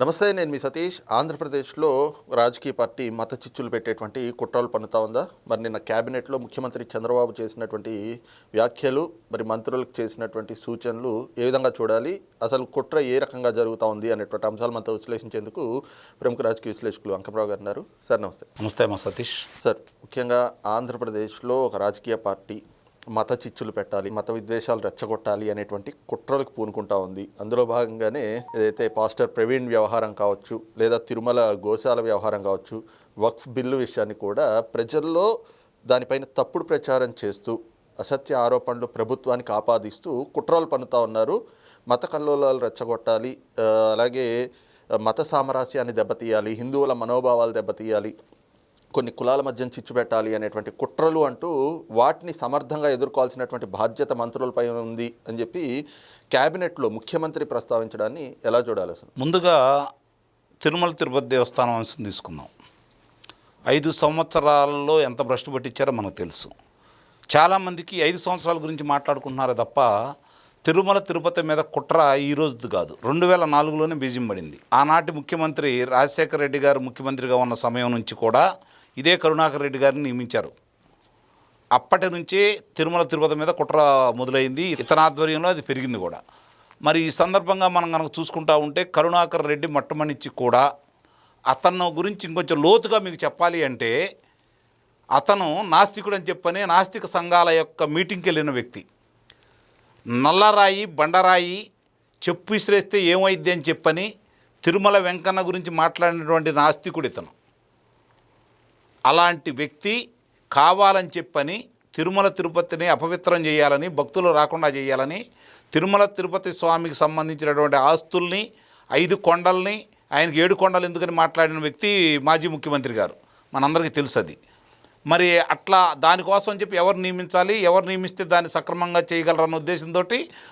నమస్తే నేను మీ సతీష్. ఆంధ్రప్రదేశ్లో రాజకీయ పార్టీ మత చిచ్చులు పెట్టేటువంటి కుట్రలు పన్నుతా ఉందా? మరి నిన్న క్యాబినెట్లో ముఖ్యమంత్రి చంద్రబాబు చేసినటువంటి వ్యాఖ్యలు మరి మంత్రులకు చేసినటువంటి సూచనలు ఏ విధంగా చూడాలి? అసలు కుట్ర ఏ రకంగా జరుగుతూ ఉంది అనేటువంటి అంశాలు మనతో విశ్లేషించేందుకు ప్రముఖ రాజకీయ విశ్లేషకులు అంకమరావు గారు ఉన్నారు. సార్ నమస్తే. నమస్తే మా సతీష్. సార్ ముఖ్యంగా ఆంధ్రప్రదేశ్లో ఒక రాజకీయ పార్టీ మత చిచ్చులు పెట్టాలి మత విద్వేషాలు రెచ్చగొట్టాలి అనేటువంటి కుట్రలకు పూనుకుంటా ఉంది. అందులో భాగంగానే ఏదైతే పాస్టర్ ప్రవీణ్ వ్యవహారం కావచ్చు లేదా తిరుమల గోశాల వ్యవహారం కావచ్చు వక్ఫ్ బిల్లు విషయాన్ని కూడా ప్రజల్లో దానిపైన తప్పుడు ప్రచారం చేస్తూ అసత్య ఆరోపణలు ప్రభుత్వానికి ఆపాదిస్తూ కుట్రలు పన్నుతా ఉన్నారు. మత కల్లోలాలు రెచ్చగొట్టాలి అలాగే మత సామరస్యాన్ని దెబ్బతీయాలి హిందువుల మనోభావాలు దెబ్బతీయాలి కొన్ని కులాల మధ్య చిచ్చు పెట్టాలి అనేటువంటి కుట్రలు అంటూ వాటిని సమర్థంగా ఎదుర్కోవాల్సినటువంటి బాధ్యత మంత్రులపై ఉంది అని చెప్పి క్యాబినెట్లో ముఖ్యమంత్రి ప్రస్తావించడాన్ని ఎలా చూడాలి అసలు? ముందుగా తిరుమల తిరుపతి దేవస్థానం అంశం తీసుకుందాం. ఐదు సంవత్సరాల్లో ఎంత భ్రష్టు పట్టించారో మనకు తెలుసు. చాలామందికి ఐదు సంవత్సరాల గురించి మాట్లాడుకుంటున్నారే తప్ప తిరుమల తిరుపతి మీద కుట్ర ఈ రోజుది కాదు. రెండు వేల నాలుగులోనే బీజం పడింది. ఆనాటి ముఖ్యమంత్రి రాజశేఖర రెడ్డి గారు ముఖ్యమంత్రిగా ఉన్న సమయం నుంచి కూడా ఇదే కరుణాకర్ రెడ్డి గారిని నియమించారు. అప్పటి నుంచే తిరుమల తిరుపతి మీద కుట్ర మొదలైంది. ఇతని ఆధ్వర్యంలో అది పెరిగింది కూడా. మరి ఈ సందర్భంగా మనం కనుక చూసుకుంటా ఉంటే కరుణాకర్ రెడ్డి మొట్టమొదటి కూడా అతను గురించి ఇంకొంచెం లోతుగా మీకు చెప్పాలి అంటే అతను నాస్తికుడు అని చెప్పని నాస్తిక సంఘాల యొక్క మీటింగ్కి వెళ్ళిన వ్యక్తి. నల్లరాయి బండరాయి చెప్పు విసిరేస్తే ఏమైద్ది అని చెప్పని తిరుమల వెంకన్న గురించి మాట్లాడినటువంటి నాస్తికుడు ఇతను. అలాంటి వ్యక్తి కావాలని చెప్పని తిరుమల తిరుపతిని అపవిత్రం చేయాలని భక్తులు రాకుండా చేయాలని తిరుమల తిరుపతి స్వామికి సంబంధించినటువంటి ఆస్తుల్ని ఐదు కొండల్ని ఆయనకి ఏడు కొండలు ఎందుకని మాట్లాడిన వ్యక్తి మాజీ ముఖ్యమంత్రి గారు. మనందరికీ తెలుసు అది మరి అట్లా దానికోసం అని చెప్పి ఎవరు నియమించాలి ఎవరు నియమిస్తే దాన్ని సక్రమంగా చేయగలరన్న ఉద్దేశంతో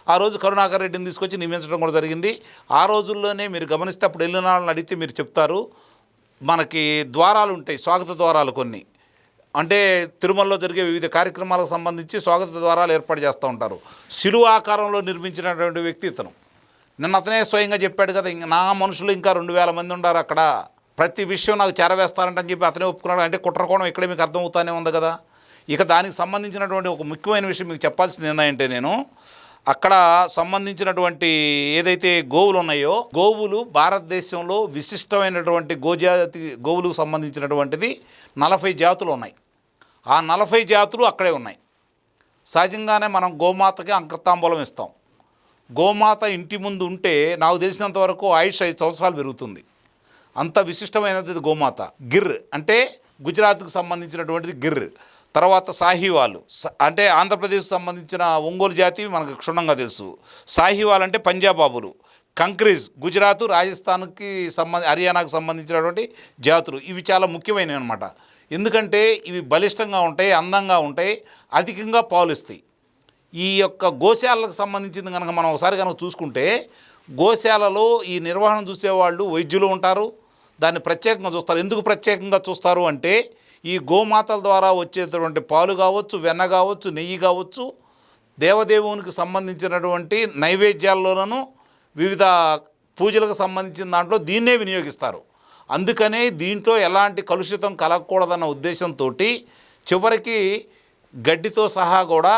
ఆ రోజు కరుణాకర్ రెడ్డిని తీసుకొచ్చి నియమించడం కూడా జరిగింది. ఆ రోజుల్లోనే మీరు గమనిస్తే అప్పుడు వెళ్ళిన వాళ్ళని అడిగితే మీరు చెప్తారు మనకి ద్వారాలు ఉంటాయి స్వాగత ద్వారాలు కొన్ని. అంటే తిరుమలలో జరిగే వివిధ కార్యక్రమాలకు సంబంధించి స్వాగత ద్వారాలు ఏర్పాటు చేస్తూ ఉంటారు. శిలువ ఆకారంలో నిర్మించినటువంటి వ్యక్తి ఇతను. నిన్న అతనే స్వయంగా చెప్పాడు కదా ఇంక నా మనుషులు ఇంకా రెండు వేల మంది ఉన్నారు అక్కడ. ప్రతి విషయం నాకు చేరవేస్తారంటని చెప్పి అతనే ఒప్పుకున్నాడు. అంటే కుట్రకోణం ఇక్కడే మీకు అర్థమవుతానే ఉంది కదా. ఇక దానికి సంబంధించినటువంటి ఒక ముఖ్యమైన విషయం మీకు చెప్పాల్సింది ఏంటంటే నేను అక్కడ సంబంధించినటువంటి ఏదైతే గోవులు ఉన్నాయో గోవులు భారతదేశంలో విశిష్టమైనటువంటి గోజాతి గోవులకు సంబంధించినటువంటిది నలభై జాతులు ఉన్నాయి. ఆ నలభై జాతులు అక్కడే ఉన్నాయి. సహజంగానే మనం గోమాతకి అంకతాంబూలం ఇస్తాం. గోమాత ఇంటి ముందు ఉంటే నాకు తెలిసినంత వరకు ఆయుష్ ఐదు సంవత్సరాలు పెరుగుతుంది. అంత విశిష్టమైనది గోమాత. గిర్ అంటే గుజరాత్కు సంబంధించినటువంటిది గిర్. తర్వాత సాహివాలు. అంటే ఆంధ్రప్రదేశ్కు సంబంధించిన ఒంగోలు జాతి మనకు క్షుణ్ణంగా తెలుసు. సాహివాల్ అంటే పంజాబాబులు. కంక్రీజ్ గుజరాత్ రాజస్థాన్కి సంబంధ హర్యానాకు సంబంధించినటువంటి జాతులు. ఇవి చాలా ముఖ్యమైనవి అనమాట ఎందుకంటే ఇవి బలిష్టంగా ఉంటాయి అందంగా ఉంటాయి అధికంగా పాలిస్తాయి ఈ యొక్క గోశాలకు సంబంధించింది కనుక మనం ఒకసారి కనుక చూసుకుంటే గోశాలలో ఈ నిర్వహణ చూసేవాళ్ళు వైద్యులు ఉంటారు దాన్ని ప్రత్యేకంగా చూస్తారు. ఎందుకు ప్రత్యేకంగా చూస్తారు అంటే ఈ గోమాతల ద్వారా వచ్చేటటువంటి పాలు కావచ్చు వెన్న కావచ్చు నెయ్యి కావచ్చు దేవదేవునికి సంబంధించినటువంటి నైవేద్యాల్లోనూ వివిధ పూజలకు సంబంధించిన దాంట్లో దీన్నే వినియోగిస్తారు. అందుకనే దీంట్లో ఎలాంటి కలుషితం కలగకూడదన్న ఉద్దేశంతో చివరికి గడ్డితో సహా కూడా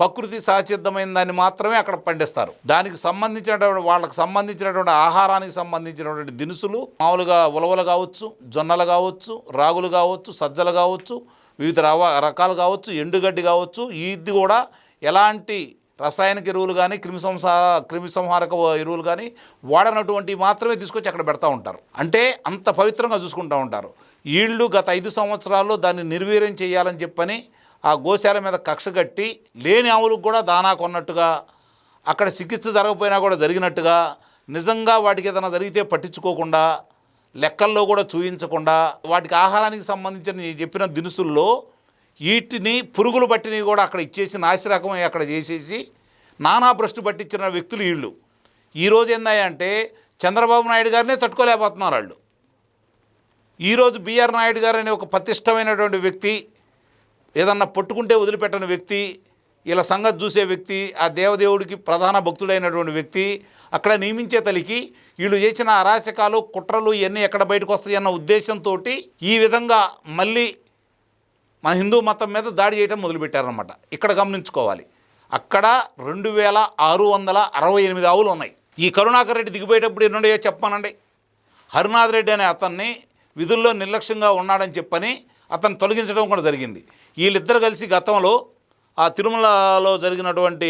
ప్రకృతి సహసిద్ధమైన దాన్ని మాత్రమే అక్కడ పండిస్తారు. దానికి సంబంధించినటువంటి వాళ్ళకి సంబంధించినటువంటి ఆహారానికి సంబంధించినటువంటి దినుసులు మామూలుగా ఉలవలు కావచ్చు జొన్నలు కావచ్చు రాగులు కావచ్చు సజ్జలు కావచ్చు వివిధ రకాలు కావచ్చు ఎండుగడ్డి కావచ్చు ఇది కూడా ఎలాంటి రసాయనిక ఎరువులు కానీ క్రిమిసంసా క్రిమిసంహారక ఎరువులు కానీ వాడనటువంటి మాత్రమే తీసుకొచ్చి అక్కడ పెడతా ఉంటారు. అంటే అంత పవిత్రంగా చూసుకుంటూ ఉంటారు. వీళ్ళు గత ఐదు సంవత్సరాల్లో దాన్ని నిర్వీర్యం చేయాలని చెప్పని ఆ గోశాల మీద కక్ష కట్టి లేని ఆవులకు కూడా దానా కొన్నట్టుగా అక్కడ చికిత్స జరగకపోయినా కూడా జరిగినట్టుగా నిజంగా వాటికి ఏదైనా జరిగితే పట్టించుకోకుండా లెక్కల్లో కూడా చూయించకుండా వాటికి ఆహారానికి సంబంధించిన నేను చెప్పిన దినుసుల్లో వీటిని పురుగులు పట్టినవి కూడా అక్కడ ఇచ్చేసి నాసిరకం అక్కడ చేసేసి నానా భ్రష్టు పట్టించిన వ్యక్తులు వీళ్ళు. ఈరోజు ఏందంటే చంద్రబాబు నాయుడు గారినే తట్టుకోలేకపోతున్నారు వాళ్ళు. ఈరోజు బిఆర్ నాయుడు గారు అనే ఒక ప్రతిష్టమైనటువంటి వ్యక్తి ఏదన్నా పట్టుకుంటే వదిలిపెట్టని వ్యక్తి వీళ్ళ సంగతి చూసే వ్యక్తి ఆ దేవదేవుడికి ప్రధాన భక్తుడైనటువంటి వ్యక్తి అక్కడ నియమించే తలికి వీళ్ళు చేసిన అరాచకాలు కుట్రలు ఇవన్నీ ఎక్కడ బయటకు వస్తాయన్న ఉద్దేశంతో ఈ విధంగా మళ్ళీ మన హిందూ మతం మీద దాడి చేయడం మొదలుపెట్టారనమాట ఇక్కడ గమనించుకోవాలి. అక్కడ రెండు వేల ఆరు వందల అరవై ఎనిమిది ఆవులు ఉన్నాయి. ఈ కరుణాకర్ రెడ్డి దిగిపోయేటప్పుడు ఎన్నుండయో చెప్పానండి హరినాథ్ రెడ్డి అనే అతన్ని విధుల్లో నిర్లక్ష్యంగా ఉన్నాడని చెప్పని అతను తొలగించడం కూడా జరిగింది. వీళ్ళిద్దరు కలిసి గతంలో ఆ తిరుమలలో జరిగినటువంటి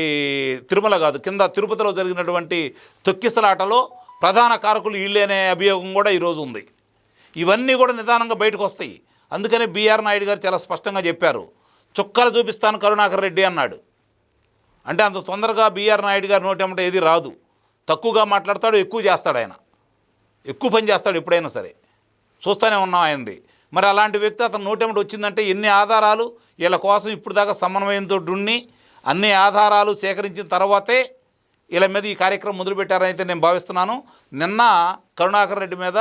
తిరుమల కాదు కింద తిరుపతిలో జరిగినటువంటి తొక్కిసలాటలో ప్రధాన కారకులు వీళ్ళే అనే అభియోగం కూడా ఈరోజు ఉంది. ఇవన్నీ కూడా నిదానంగా బయటకు వస్తాయి. అందుకనే బీఆర్ నాయుడు గారు చాలా స్పష్టంగా చెప్పారు. చుక్కలు చూపిస్తాను కరుణాకర్ రెడ్డి అన్నాడు. అంటే అంత తొందరగా బీఆర్ నాయుడు గారు నోటెమ్మట ఏది రాదు. తక్కువగా మాట్లాడతాడు ఎక్కువ చేస్తాడు ఆయన. ఎక్కువ పని చేస్తాడు ఎప్పుడైనా సరే. చూస్తూనే ఉన్నాం ఆయనది. మరి అలాంటి వ్యక్తి అతను నోటెమ్మట వచ్చిందంటే ఎన్ని ఆధారాలు వీళ్ళ కోసం ఇప్పుడు దాకా సమన్వయంతో ఉండి అన్ని ఆధారాలు సేకరించిన తర్వాతే వీళ్ళ మీద ఈ కార్యక్రమం మొదలుపెట్టారని అయితే నేను భావిస్తున్నాను. నిన్న కరుణాకర్ రెడ్డి మీద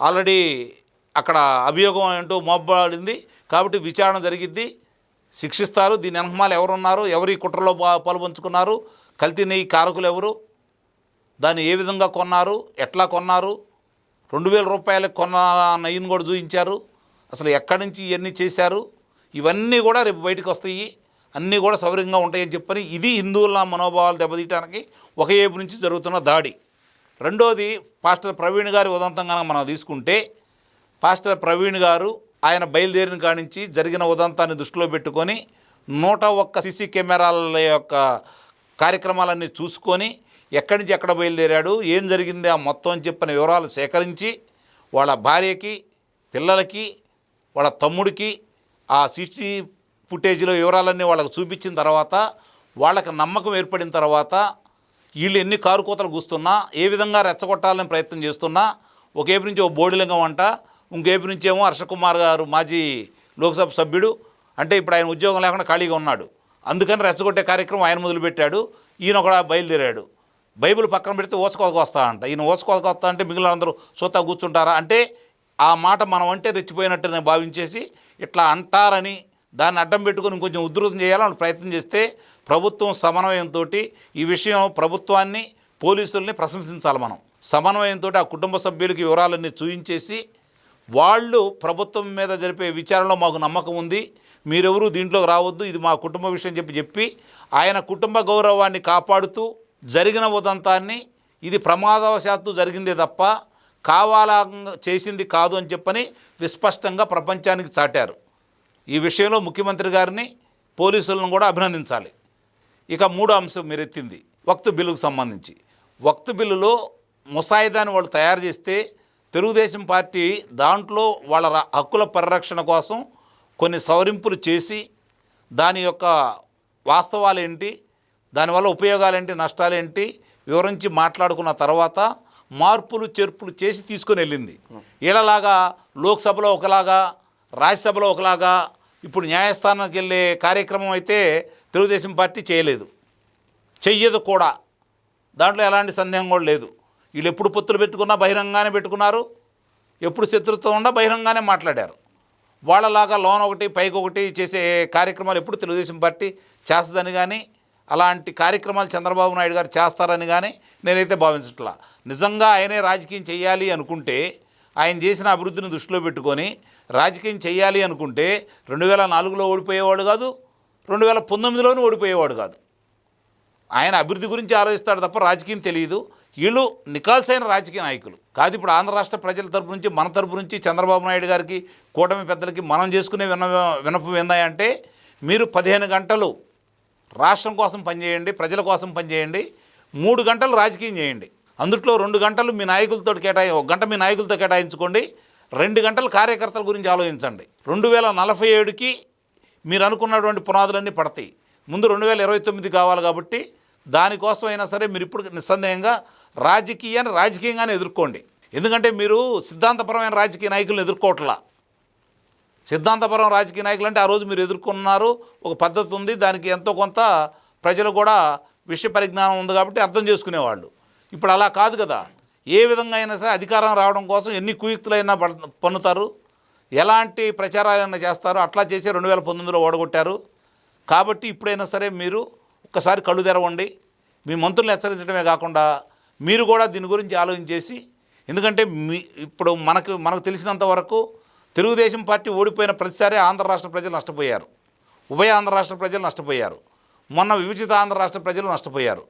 ఆల్రెడీ అక్కడ అభియోగం అంటూ మోపబడింది. కాబట్టి విచారణ జరిగిద్ది. శిక్షిస్తారు. దీని వెనకమాల ఎవరున్నారు? ఎవరి కుట్రలో పా- పాలుపంచుకున్నారు? కల్తీ నెయ్యి కారకులు ఎవరు? దాన్ని ఏ విధంగా కొన్నారు? ఎట్లా కొన్నారు? రెండు వేల రూపాయలకు కొన్న నెయ్యిని కూడా చూపించారు. అసలు ఎక్కడి నుంచి ఇవన్నీ చేశారు? ఇవన్నీ కూడా రేపు బయటకు వస్తాయి. అన్నీ కూడా సౌకర్యంగా ఉంటాయని చెప్పని ఇది హిందువుల మనోభావాలు దెబ్బతీయడానికి ఒక ఏపు నుంచి జరుగుతున్న దాడి. రెండోది పాస్టర్ ప్రవీణ్ గారి ఉదంతం మనం తీసుకుంటే పాస్టర్ ప్రవీణ్ గారు ఆయన బయలుదేరిన కాడి నుంచి జరిగిన ఉదంతాన్ని దృష్టిలో పెట్టుకొని నూట ఒక్క సీసీ కెమెరాల యొక్క కార్యక్రమాలన్నీ చూసుకొని ఎక్కడి నుంచి ఎక్కడ బయలుదేరాడు ఏం జరిగింది ఆ మొత్తం అని చెప్పిన వివరాలు సేకరించి వాళ్ళ భార్యకి పిల్లలకి వాళ్ళ తమ్ముడికి ఆ సిటీ ఫుటేజ్లో వివరాలన్నీ వాళ్ళకి చూపించిన తర్వాత వాళ్ళకి నమ్మకం ఏర్పడిన తర్వాత వీళ్ళు ఎన్ని కారుకోతలు కూస్తున్నా ఏ విధంగా రెచ్చగొట్టాలని ప్రయత్నం చేస్తున్నా ఒకేపు నుంచి ఓ బోడిలింగం అంట ఇంకేపు నుంచి ఏమో హర్షకుమార్ గారు మాజీ లోక్సభ సభ్యుడు అంటే ఇప్పుడు ఆయన ఉద్యోగం లేకుండా ఖాళీగా ఉన్నాడు. అందుకని రెచ్చగొట్టే కార్యక్రమం ఆయన మొదలుపెట్టాడు ఈయన కూడా బయలుదేరాడు. బైబిల్ పక్కన పెడితే ఓసుకోలకు వస్తా అంట. ఈయన ఓసుకోలకు వస్తా అంటే మిగిలిన అందరూ కూర్చుంటారా? అంటే ఆ మాట మనం అంటే రెచ్చిపోయినట్టు నేను భావించేసి ఇట్లా అంటారని దాన్ని అడ్డం పెట్టుకొని ఇంకొంచెం ఉధృతం చేయాలని ప్రయత్నం చేస్తే ప్రభుత్వం సమన్వయంతో ఈ విషయం ప్రభుత్వాన్ని పోలీసుల్ని ప్రశంసించాలి మనం. సమన్వయంతో ఆ కుటుంబ సభ్యులకి వివరాలన్నీ చూయించేసి వాళ్ళు ప్రభుత్వం మీద జరిపే విచారణలో మాకు నమ్మకం ఉంది. మీరెవరూ దీంట్లోకి రావద్దు. ఇది మా కుటుంబ విషయం చెప్పి చెప్పి ఆయన కుటుంబ గౌరవాన్ని కాపాడుతూ జరిగిన ఉదంతాన్ని ఇది ప్రమాదవశాత్తు జరిగిందే తప్ప కావాలా చేసింది కాదు అని చెప్పని విస్పష్టంగా ప్రపంచానికి చాటారు. ఈ విషయంలో ముఖ్యమంత్రి గారిని పోలీసులను కూడా అభినందించాలి. ఇక మూడో అంశం మీరు ఎత్తింది వక్తు బిల్లుకు సంబంధించి. వక్తు బిల్లులో ముసాయిదాని వాళ్ళు తయారు చేస్తే తెలుగుదేశం పార్టీ దాంట్లో వాళ్ళ హక్కుల పరిరక్షణ కోసం కొన్ని సవరింపులు చేసి దాని యొక్క వాస్తవాలు ఏంటి దానివల్ల ఉపయోగాలేంటి నష్టాలేంటి వివరించి మాట్లాడుకున్న తర్వాత మార్పులు చేర్పులు చేసి తీసుకొని వెళ్ళింది. వీళ్ళలాగా లోక్సభలో ఒకలాగా రాజ్యసభలో ఒకలాగా ఇప్పుడు న్యాయస్థానానికి వెళ్ళే కార్యక్రమం అయితే తెలుగుదేశం పార్టీ చేయలేదు. చెయ్యదు కూడా. దాంట్లో ఎలాంటి సందేహం కూడా లేదు. వీళ్ళు ఎప్పుడు పొత్తులు పెట్టుకున్నా బహిరంగానే పెట్టుకున్నారు. ఎప్పుడు శత్రుత్వం ఉన్నా బహిరంగానే మాట్లాడారు. వాళ్ళలాగా లోన్ ఒకటి పైకి ఒకటి చేసే కార్యక్రమాలు ఎప్పుడు తెలుగుదేశం పార్టీ చేస్తుందని కానీ అలాంటి కార్యక్రమాలు చంద్రబాబు నాయుడు గారు చేస్తారని కానీ నేనైతే భావించట్లా. నిజంగా ఆయనే రాజకీయం చేయాలి అనుకుంటే ఆయన చేసిన అభివృద్ధిని దృష్టిలో పెట్టుకొని రాజకీయం చేయాలి అనుకుంటే రెండు వేల నాలుగులో ఓడిపోయేవాడు కాదు రెండు వేల పంతొమ్మిదిలోనూ ఓడిపోయేవాడు కాదు. ఆయన అభివృద్ధి గురించి ఆలోచిస్తాడు తప్ప రాజకీయం తెలియదు. వీళ్ళు నికాల్సైన రాజకీయ నాయకులు. కాదు ఇప్పుడు ఆంధ్ర రాష్ట్ర ప్రజల తరపు నుంచి మన తరపు నుంచి చంద్రబాబు నాయుడు గారికి కూటమి పెద్దలకి మనం చేసుకునే విన విన్నపం ఏందంటే మీరు పదిహేను గంటలు రాష్ట్రం కోసం పనిచేయండి ప్రజల కోసం పనిచేయండి మూడు గంటలు రాజకీయం చేయండి. అందుట్లో రెండు గంటలు మీ నాయకులతో కేటాయి ఒక గంట మీ నాయకులతో కేటాయించుకోండి రెండు గంటలు కార్యకర్తల గురించి ఆలోచించండి. రెండు వేల నలభై ఏడుకి మీరు అనుకున్నటువంటి పునాదులన్నీ పడతాయి. ముందు రెండు వేల ఇరవై తొమ్మిది కావాలి కాబట్టి దానికోసం అయినా సరే మీరు ఇప్పుడు నిస్సందేహంగా రాజకీయాన్ని రాజకీయంగానే ఎదుర్కోండి. ఎందుకంటే మీరు సిద్ధాంతపరమైన రాజకీయ నాయకులను ఎదుర్కోవట్లా. సిద్ధాంతపరం రాజకీయ నాయకులు అంటే ఆ రోజు మీరు ఎదుర్కొన్నారు ఒక పద్ధతి ఉంది దానికి ఎంతో కొంత ప్రజలు కూడా విషయ పరిజ్ఞానం ఉంది కాబట్టి అర్థం చేసుకునేవాళ్ళు. ఇప్పుడు అలా కాదు కదా. ఏ విధంగా అయినా సరే అధికారం రావడం కోసం ఎన్ని కుయుక్తులైనా పడ- పన్నుతారు? ఎలాంటి ప్రచారాలైనా చేస్తారు? అట్లా చేసి రెండు వేల పంతొమ్మిదిలో ఓడగొట్టారు. కాబట్టి ఇప్పుడైనా సరే మీరు ఒక్కసారి కళ్ళు తెరవండి. మీ మంత్రులను హెచ్చరించడమే కాకుండా మీరు కూడా దీని గురించి ఆలోచించేసి ఎందుకంటే మీ ఇప్పుడు మనకు మనకు తెలిసినంత వరకు తెలుగుదేశం పార్టీ ఓడిపోయిన ప్రతిసారి ఆంధ్ర రాష్ట్ర ప్రజలు నష్టపోయారు. ఉభయ ఆంధ్ర రాష్ట్ర ప్రజలు నష్టపోయారు. మొన్న విభజిత ఆంధ్ర రాష్ట్ర ప్రజలు నష్టపోయారు.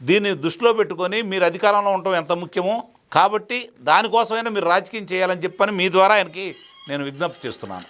దీన్ని దృష్టిలో పెట్టుకొని మీరు అధికారంలో ఉండటం ఎంత ముఖ్యమో కాబట్టి దానికోసమైనా మీరు రాజకీయం చేయాలని చెప్పని మీ ద్వారా ఆయనకి నేను విజ్ఞప్తి చేస్తున్నాను.